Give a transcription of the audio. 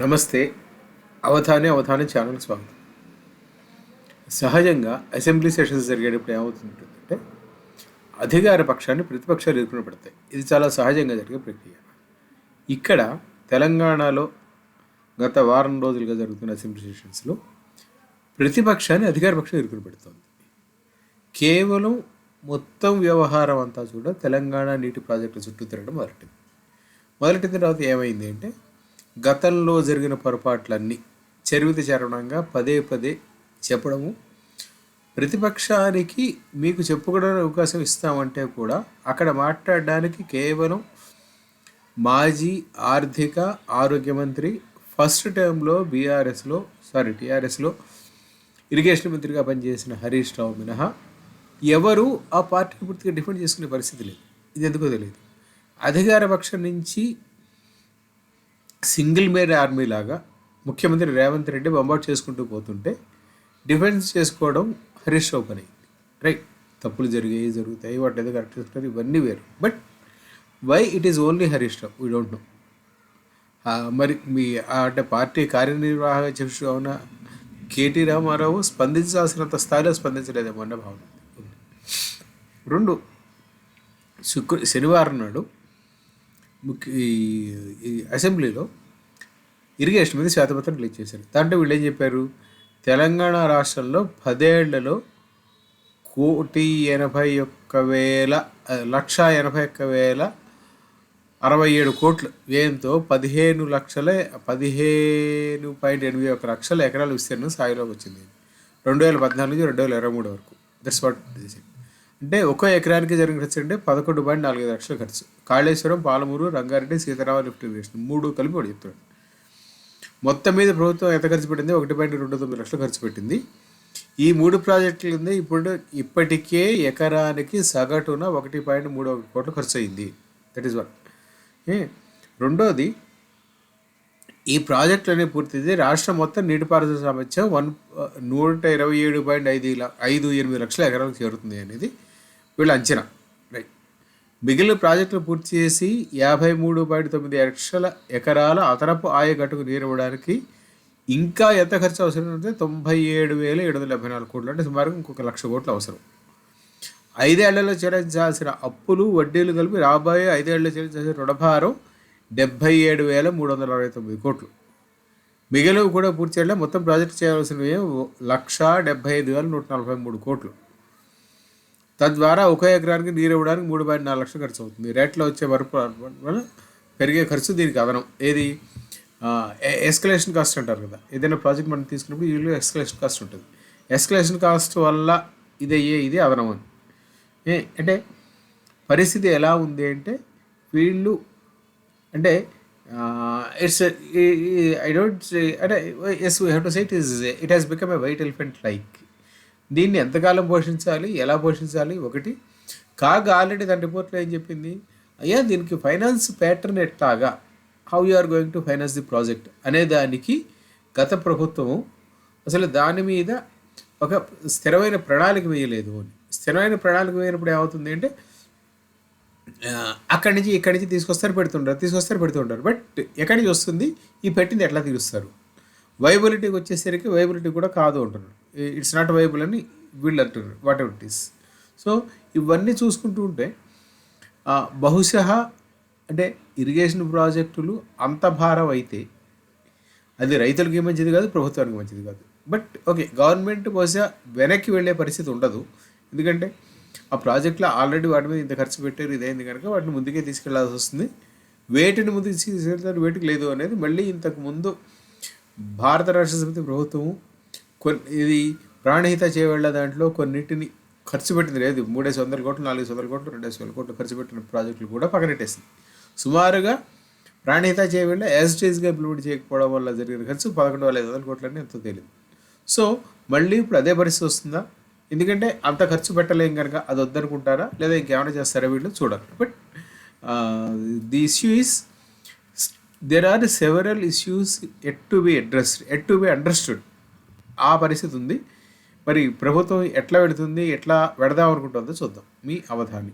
నమస్తే. అవధానే అవధాని ఛానల్ స్వాగతం. సహజంగా అసెంబ్లీ సెషన్స్ జరిగేటప్పుడు ఏమవుతుందంటే అధికార పక్షాన్ని ప్రతిపక్షాలు ఎదుర్కొని పడతాయి ఇది చాలా సహజంగా జరిగే ప్రక్రియ. ఇక్కడ తెలంగాణలో గత వారం రోజులుగా జరుగుతున్న అసెంబ్లీ సెషన్స్లో ప్రతిపక్షాన్ని అధికార పక్షం ఎదుర్కొని పెడుతోంది కేవలం మొత్తం వ్యవహారం అంతా కూడా తెలంగాణ నీటి ప్రాజెక్టు చుట్టూ తిరగడం మొదలెట్టింది. మొదలెట్టిన తర్వాత ఏమైంది అంటే గతంలో జరిగిన పొరపాట్లన్నీ చరివిత చరణంగా పదే పదే చెప్పడము. ప్రతిపక్షానికి మీకు చెప్పుకోవడానికి అవకాశం ఇస్తామంటే కూడా అక్కడ మాట్లాడడానికి కేవలం మాజీ ఆర్థిక ఆరోగ్య మంత్రి ఫస్ట్ టైంలో బీఆర్ఎస్లో సారీ టీఆర్ఎస్లో ఇరిగేషన్ మంత్రిగా పనిచేసిన హరీష్ రావు మినహా ఎవరు ఆ పార్టీని పూర్తిగా డిఫెండ్ చేసుకునే పరిస్థితి లేదు. ఇది ఎందుకో తెలియదు. అధికార పక్షం నుంచి సింగిల్ మేర్ ఆర్మీ లాగా ముఖ్యమంత్రి రేవంత్ రెడ్డి బొంబాటు చేసుకుంటూ పోతుంటే డిఫెన్స్ చేసుకోవడం హరీష్ రావు పని రైట్ తప్పులు జరిగాయి జరుగుతాయి వాటి ఏదో కరెక్ట్ చేస్తారు ఇవన్నీ వేరు. But why it is only Harish Rao? We don't know మరి మీ అంటే పార్టీ కార్యనిర్వాహక అధ్యక్షుడు అవున కేటీ రామారావు స్పందించాల్సినంత స్థాయిలో స్పందించలేదేమో అన్న భావన రెండు శుక్ర శనివారం నాడు ఈ- ఈ అసెంబ్లీలో ఇరిగేషన్ మీద శ్వేతపత్రం రిలీజ్ చేశారు. దాంట్లో వీళ్ళు ఏం చెప్పారు? తెలంగాణ రాష్ట్రంలో పదేళ్ళలో కోటి ఎనభై ఒక్క వేల లక్ష ఎనభై ఒక్క వేల అరవై ఏడు కోట్లు వ్యయంతో పదిహేను లక్షల పదిహేను పాయింట్ ఎనిమిది ఒక లక్షల ఎకరాల విస్తీర్ణం స్థాయిలోకి వచ్చింది. రెండు వేల పద్నాలుగు నుంచి రెండు వేల ఇరవై మూడు వరకు. దట్స్ వాట్ అంటే ఒక్కో ఎకరానికి జరిగిన ఖర్చు అంటే పదకొండు పాయింట్ నాలుగు ఐదు లక్షల ఖర్చు. కాళేశ్వరం పాలమూరు రంగారెడ్డి సీతారామ లిఫ్ట్ ఇరిగేషన్ మూడు కలిపి వాడు చెప్తాడు మొత్తం మీద ప్రభుత్వం ఎంత ఖర్చు పెట్టింది ఒకటి పాయింట్ రెండు తొమ్మిది లక్షలు ఖర్చు పెట్టింది. ఈ మూడు ప్రాజెక్టుల కింద ఇప్పుడు ఇప్పటికే ఎకరానికి సగటున ఒకటి పాయింట్ మూడు ఒక కోట్లు ఖర్చు అయింది. దట్ ఈస్ వన్ రెండోది ఈ ప్రాజెక్టులనే పూర్తయితే రాష్ట్రం మొత్తం నీటిపారుదల సామర్థ్యం వన్ నూట ఇరవై ఏడు పాయింట్ ఐదు ఐదు ఎనిమిది లక్షల ఎకరాలకు చేరుతుంది అనేది వీళ్ళ అంచనా. రైట్ మిగిలిన ప్రాజెక్టులు పూర్తి చేసి యాభై మూడు పాయింట్ తొమ్మిది లక్షల ఎకరాల అదనపు ఆయకట్టుకు నీరివ్వడానికి ఇంకా ఎంత ఖర్చు అవసరం అంటే తొంభై ఏడు వేల ఏడు వందల డెబ్బై నాలుగు కోట్లు. అంటే సుమారు ఇంకొక లక్ష కోట్లు అవసరం. ఐదేళ్ళలో చెల్లించాల్సిన అప్పులు వడ్డీలు కలిపి రాబోయే ఐదేళ్ళలో చెల్లించాల్సిన రుణభారం డెబ్బై ఏడు వేల మూడు వందల అరవై తొమ్మిది కోట్లు. మిగిలినవి కూడా పూర్తి చేయడం మొత్తం ప్రాజెక్ట్ చేయవలసినవి లక్ష డెబ్బై ఐదు వేల నూట నలభై మూడు కోట్లు. తద్వారా ఒక ఎకరానికి నీరు ఇవ్వడానికి మూడు పాయింట్ నాలుగు లక్షలు ఖర్చు అవుతుంది. రేట్లో వచ్చే వరకు వల్ల పెరిగే ఖర్చు దీనికి అదనం. ఏది? ఎస్కలేషన్ కాస్ట్ అంటారు కదా. ఏదైనా ప్రాజెక్ట్ మనం తీసుకున్నప్పుడు వీళ్ళు ఎస్కలేషన్ కాస్ట్ ఉంటుంది. ఎస్కలేషన్ కాస్ట్ వల్ల ఇది అయ్యే ఇది అదనం అని. అంటే పరిస్థితి ఎలా ఉంది అంటే వీళ్ళు అంటే ఇట్స్ ఐ డోంట్ అంటే as we have to site is it has become a white elephant like దీన్ని ఎంతకాలం పోషించాలి? ఎలా పోషించాలి? ఒకటి కాగా ఆల్రెడీ దాని రిపోర్ట్లో ఏం చెప్పింది? అయ్యా దీనికి ఫైనాన్స్ ప్యాటర్న్ ఎట్లాగా how you are going to finance the project అనే దానికి గత ప్రభుత్వము అసలు దాని మీద ఒక స్థిరమైన ప్రణాళిక వేయలేదు అని. స్థిరమైన ప్రణాళిక వేయనప్పుడు ఏమవుతుంది అంటే అక్కడి నుంచి ఇక్కడి నుంచి తీసుకొస్తారు పెడుతుంటారు తీసుకొస్తారు పెడుతుంటారు. బట్ ఎక్కడి నుంచి వస్తుంది? ఈ పెట్టింది ఎట్లా తీరుస్తారు? వైబిలిటీకి వచ్చేసరికి వైబిలిటీ కూడా కాదు అంటున్నారు. ఇట్స్ నాట్ వైబుల్ అని వీళ్ళు అంటున్నారు. Whatever it is so ఇవన్నీ చూసుకుంటూ ఉంటే బహుశ బహుశా అంటే ఇరిగేషన్ ప్రాజెక్టులు అంత భారం అయితే అది రైతులకి మంచిది కాదు ప్రభుత్వానికి మంచిది కాదు. బట్ ఓకే గవర్నమెంట్ బహుశా వెనక్కి వెళ్ళే పరిస్థితి ఉండదు. ఎందుకంటే ఆ ప్రాజెక్ట్లో ఆల్రెడీ వాటి మీద ఇంత ఖర్చు పెట్టారు ఇదైంది కనుక వాటిని ముందుకే తీసుకెళ్ళాల్సి వస్తుంది. వేటిని ముందుకు తీసుకెళ్తారు వేటికి లేదు అనేది మళ్ళీ ఇంతకు ముందు భారత రాష్ట్ర సమితి ప్రభుత్వం కొన్ని ఇది ప్రాణహిత చేయవళ్ళ దాంట్లో కొన్నిటిని ఖర్చు పెట్టింది. లేదు మూడేసి వందల కోట్లు నాలుగు వందల కోట్లు రెండేసి వేల కోట్లు ఖర్చు పెట్టిన ప్రాజెక్టులు కూడా పక్కనెట్టేసింది సుమారుగా ప్రాణహిత చేయవళ్ళ యాజిటీజ్గా ఇంప్లిమెంట్ చేయకపోవడం వల్ల జరిగిన ఖర్చు పదకొండు వేల ఐదు వందల కోట్లని ఎంతో తెలియదు సో మళ్ళీ ఇప్పుడు అదే పరిస్థితి వస్తుందా? ఎందుకంటే అంత ఖర్చు పెట్టలేం కనుక అది వద్దనుకుంటారా? లేదా ఇంకేమైనా చేస్తారా వీళ్ళు? చూడాలి. But the issue is there are several issues yet to be addressed yet to be understood ఆ పరిస్థితి ఉంది. మరి ప్రభుత్వం ఎట్లా పెడుతుంది ఎట్లా పెడదాం అనుకుంటుందో చూద్దాం. మీ అవధాని.